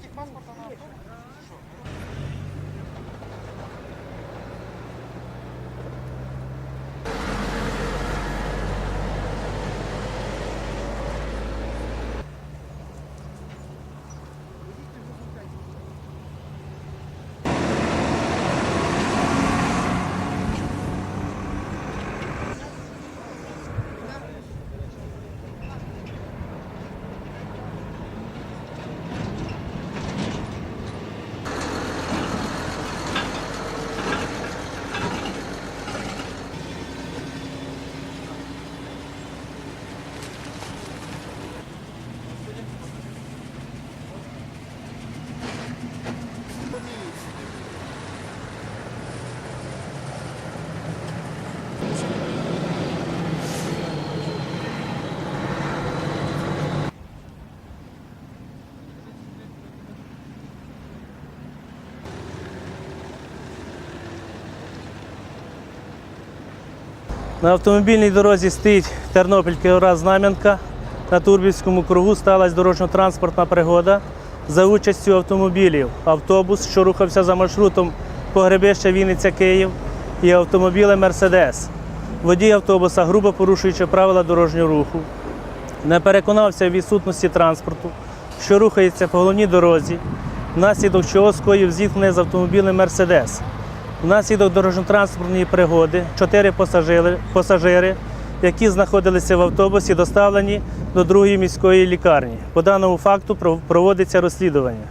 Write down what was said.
Таких паспорта на автобус? На автомобільній дорозі стоїть Тернопіль Кіровоград Знам'янка. На Турбівському кругу сталася дорожньо-транспортна пригода за участю автомобілів. Автобус, що рухався за маршрутом Погребище Вінниця Київ, і автомобілі Мерседес. Водій автобуса, грубо порушуючи правила дорожнього руху, не переконався в відсутності транспорту, що рухається по головній дорозі, внаслідок чого скоїв зіткнення з автомобілем Мерседес. Внаслідок дорожньо-транспортної пригоди чотири пасажири, пасажири, які знаходилися в автобусі, доставлені до другої міської лікарні. По даному факту пров- проводиться розслідування.